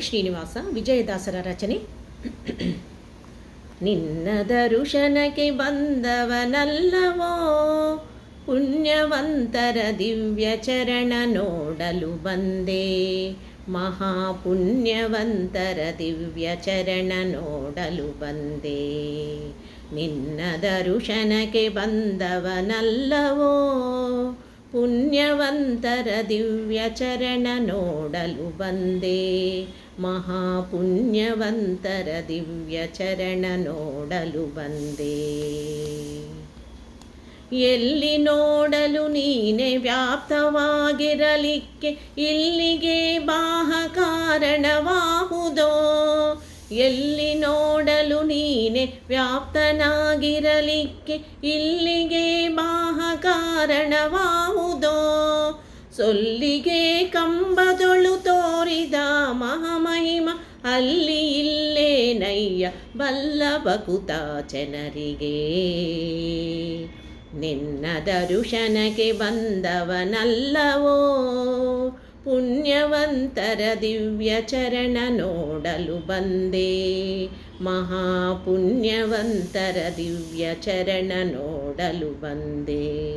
ಶ್ರೀನಿವಾಸ ವಿಜಯದಾಸರ ರಚನೆ. ನಿನ್ನ ದರುಶನಕ್ಕೆ ಬಂದವನಲ್ಲವೋ? ಪುಣ್ಯವಂತರ ದಿವ್ಯ ಚರಣ ನೋಡಲು ಬಂದೆ. ಮಹಾಪುಣ್ಯವಂತರ ದಿವ್ಯ ಚರಣ ನೋಡಲು ಬಂದೆ. ನಿನ್ನ ದರುಶನಕ್ಕೆ ಬಂದವನಲ್ಲವೋ? ಪುಣ್ಯವಂತರ ದಿವ್ಯ ಚರಣ ನೋಡಲು ಬಂದೆ. ಮಹಾಪುಣ್ಯವಂತರ ದಿವ್ಯ ಚರಣ ನೋಡಲು ಬಂದೆ. ಎಲ್ಲಿ ನೋಡಲು ನೀನೆ ವ್ಯಾಪ್ತವಾಗಿರಲಿಕ್ಕೆ ಇಲ್ಲಿಗೆ ಬಾಹ ಕಾರಣವಾಹುದೋ ಎಲ್ಲಿ ನೋಡಲು ನೀನೆ ವ್ಯಾಪ್ತನಾಗಿರಲಿಕ್ಕೆ ಇಲ್ಲಿಗೆ ಬಾಹ ಕಾರಣವಾವುದೋ? ಸೊಲ್ಲಿಗೆ ಕಂಬದೊಳು ತೋರಿದ ಮಹಾಮಹಿಮ ಅಲ್ಲಿ ಇಲ್ಲೇ ನಯ್ಯ ಬಲ್ಲ ಬಕುತಾಚನರಿಗೆ ನಿನ್ನ ದರುಶನಕ್ಕೆ ಬಂದವನಲ್ಲವೋ? ಪುಣ್ಯವಂತರ ದಿವ್ಯ ಚರಣ ನೋಡಲು ಬಂದೆ. ಮಹಾಪುಣ್ಯವಂತರ ದಿವ್ಯ ಚರಣ ನೋಡಲು ಬಂದೆ.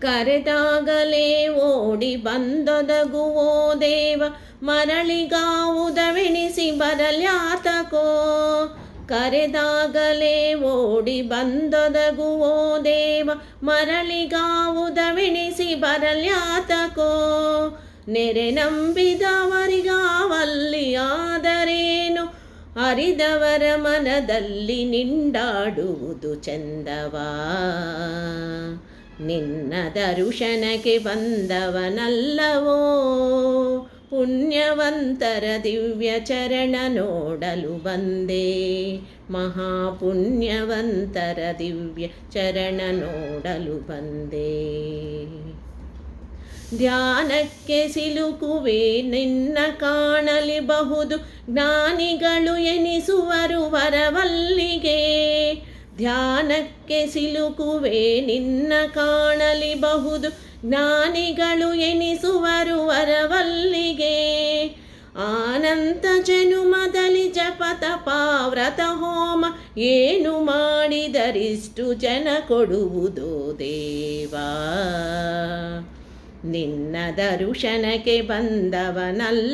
ಕರೆದಾಗಲೇ ಓಡಿ ಬಂದೊದಗುವೋ ದೇವ ಮರಳಿಗಾವುದವೆಣಿಸಿ ಬರಲ್ಯಾತಕೋ. ಕರೆದಾಗಲೇ ಓಡಿ ಬಂದೊದಗುವೋ ದೇವ, ಮರಳಿಗಾವುದವಿಣಿಸಿ ಬರಲ್ಯಾತಕೋ. ನೆರೆ ನಂಬಿದವರಿಗಾವಲ್ಲಿ ಆದರೇನು ಅರಿದವರ ಮನದಲ್ಲಿ ನಿಂಡಾಡುವುದು ಚಂದವಾ? ನಿನ್ನ ದರುಶನಕ್ಕೆ ಬಂದವನಲ್ಲವೋ? ಪುಣ್ಯವಂತರ ದಿವ್ಯ ಚರಣ ನೋಡಲು ಬಂದೆ. ಮಹಾಪುಣ್ಯವಂತರ ದಿವ್ಯ ಚರಣ ನೋಡಲು ಬಂದೆ. ಧ್ಯಾನಕ್ಕೆ ಸಿಲುಕುವೆ ನಿನ್ನ ಕಾಣಲಿಬಹುದು. ಜ್ಞಾನಿಗಳು ಎನಿಸುವರು ವರವಲ್ಲಿಗೆ. ಧ್ಯಾನಕ್ಕೆ ಸಿಲುಕುವೆ ನಿನ್ನ ಕಾಣಲಿ ಬಹುದು ಜ್ಞಾನಿಗಳು ಎನಿಸುವರು ವರವಲ್ಲಿಗೆ. ಆನಂತ ಜನುಮದಲ್ಲಿ ಜಪತ ಪಾವ್ರತ ಹೋಮ ಏನು ಮಾಡಿದರಿಷ್ಟು ಜನ ಕೊಡುವುದು ದೇವಾ. ನಿನ್ನ ದರುಶನಕ್ಕೆ ಬಂದವನಲ್ಲವೋ.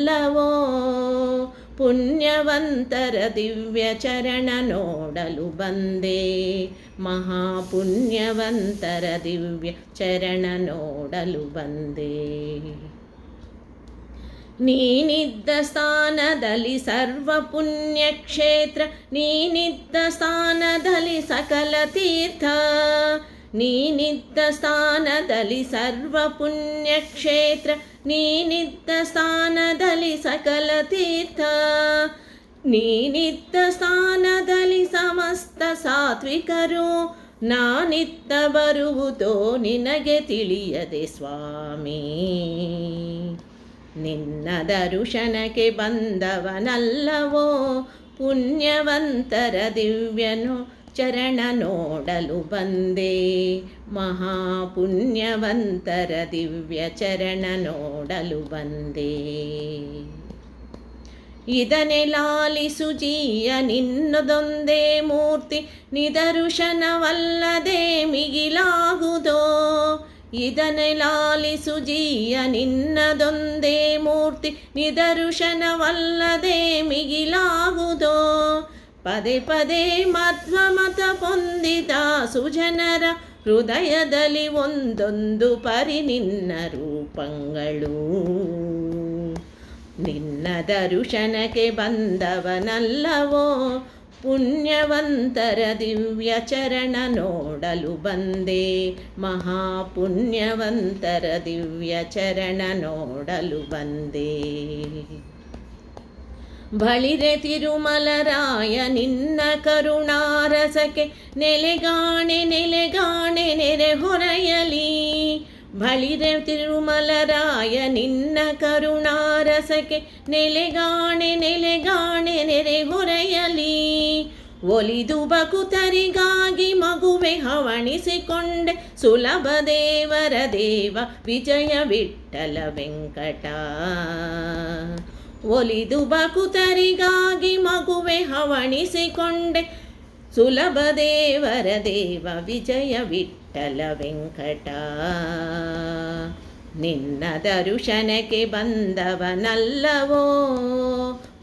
ಪುಣ್ಯವಂತರ ದಿವ್ಯ ಚರಣ ನೋಡಲು ಬಂದೆ ಮಹಾಪುಣ್ಯವಂತರ ದಿವ್ಯ ಚರಣ ನೋಡಲು ಬಂದೆ ನೀನಿದ್ದ ಸ್ಥಾನದಲ್ಲಿ ಸರ್ವ ಪುಣ್ಯಕ್ಷೇತ್ರ ನೀನಿದ್ದ ಸ್ಥಾನದಲ್ಲಿ ಸಕಲ ತೀರ್ಥ ನೀನಿದ್ದ ಸ್ಥಾನದಲ್ಲಿ ಸರ್ವ ಪುಣ್ಯಕ್ಷೇತ್ರ ನೀನಿದ್ದ ಸ್ಥಾನದಲ್ಲಿ ಸಕಲ ತೀರ್ಥ ನೀನಿದ್ದ ಸ್ಥಾನದಲ್ಲಿ ಸಮಸ್ತ ಸಾತ್ವಿಕರು ನಾನಿತ್ತ ಬರುವುದೋ ನಿನಗೆ ತಿಳಿಯದೆ ಸ್ವಾಮಿ. ನಿನ್ನ ದರುಶನಕ್ಕೆ ಬಂದವನಲ್ಲವೋ, ಪುಣ್ಯವಂತರ ದಿವ್ಯನು ಚರಣ ನೋಡಲು ಬಂದೆ. ಮಹಾಪುಣ್ಯವಂತರ ದಿವ್ಯ ಚರಣ ನೋಡಲು ಬಂದೆ. ಇದನೆ ಲಾಲಿಸು ಜೀಯ ನಿನ್ನದೊಂದೇ ಮೂರ್ತಿ, ನಿದರುಶನವಲ್ಲದೆ ಮಿಗಿಲಾಗುವುದೋ ಇದನೆ ಲಾಲಿಸು ಜೀಯ ನಿನ್ನದೊಂದೇ ಮೂರ್ತಿ, ನಿದರುಶನವಲ್ಲದೆ ಮಿಗಿಲಾಗುವುದೋ ಪದೇ ಪದೇ ಮಧ್ವ ಮತ ಹೊಂದಿದ ಸುಜನರ ಹೃದಯದಲ್ಲಿ ಒಂದೊಂದು ಪರಿ ನಿನ್ನ ರೂಪಗಳು. ನಿನ್ನ ದರುಶನಕ್ಕೆ ಬಂದವನಲ್ಲವೋ? ಪುಣ್ಯವಂತರ ದಿವ್ಯ ಚರಣ ನೋಡಲು ಬಂದೆ. ಮಹಾಪುಣ್ಯವಂತರ ದಿವ್ಯ ಚರಣ ನೋಡಲು ಬಂದೆ. ಬಳಿರೆ ತಿರುಮಲರಾಯ, ನಿನ್ನ ಕರುಣಾರಸಕ್ಕೆ ನೆಲೆಗಾಣೆ ನೆಲೆಗಾಣೆ ನೆರೆ ಹೊರೆಯಲಿ. ಬಳಿರೆ ತಿರುಮಲರಾಯ, ನಿನ್ನ ಕರುಣಾರಸಕ್ಕೆ ನೆಲೆಗಾಣೆ ನೆಲೆಗಾಣೆ ನೆರೆ ಹೊರೆಯಲಿ. ಒಲಿದು ಬಕುತರಿಗಾಗಿ ಮಗುವೆ ಹವಣಿಸಿಕೊಂಡೆ, ಸುಲಭ ದೇವರ ದೇವ ವಿಜಯ ವಿಠಲ ವೆಂಕಟ. ಒಲಿದು ಬಕುತರಿಗಾಗಿ ಮಗುವೆ ಹವಣಿಸಿಕೊಂಡೆ. ಸುಲಭ ದೇವರ ದೇವ ವಿಜಯ ವಿಠಲ ವೆಂಕಟ. ನಿನ್ನ ದರುಶನಕ್ಕೆ ಬಂದವನಲ್ಲವೋ?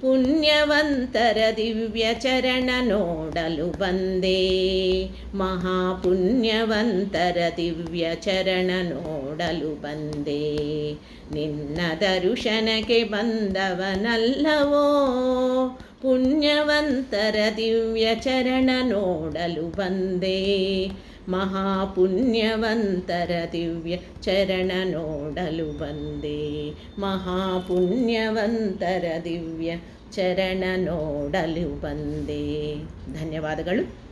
ಪುಣ್ಯವಂತರ ದಿವ್ಯ ಚರಣ ನೋಡಲು ಬಂದೆ. ಮಹಾಪುಣ್ಯವಂತರ ದಿವ್ಯ ಚರಣ ನೋಡಲು ಬಂದೆ. ನಿನ್ನ ದರುಶನಕ್ಕೆ ಬಂದವನಲ್ಲವೋ? ಪುಣ್ಯವಂತರ ದಿವ್ಯ ಚರಣ ನೋಡಲು ಬಂದೆ. ಮಹಾಪುಣ್ಯವಂತರ ದಿವ್ಯ ಚರಣ ನೋಡಲು ಬಂದೆ. ಮಹಾಪುಣ್ಯವಂತರ ದಿವ್ಯ ಚರಣ ನೋಡಲು ಬಂದೆ. ಧನ್ಯವಾದಗಳು.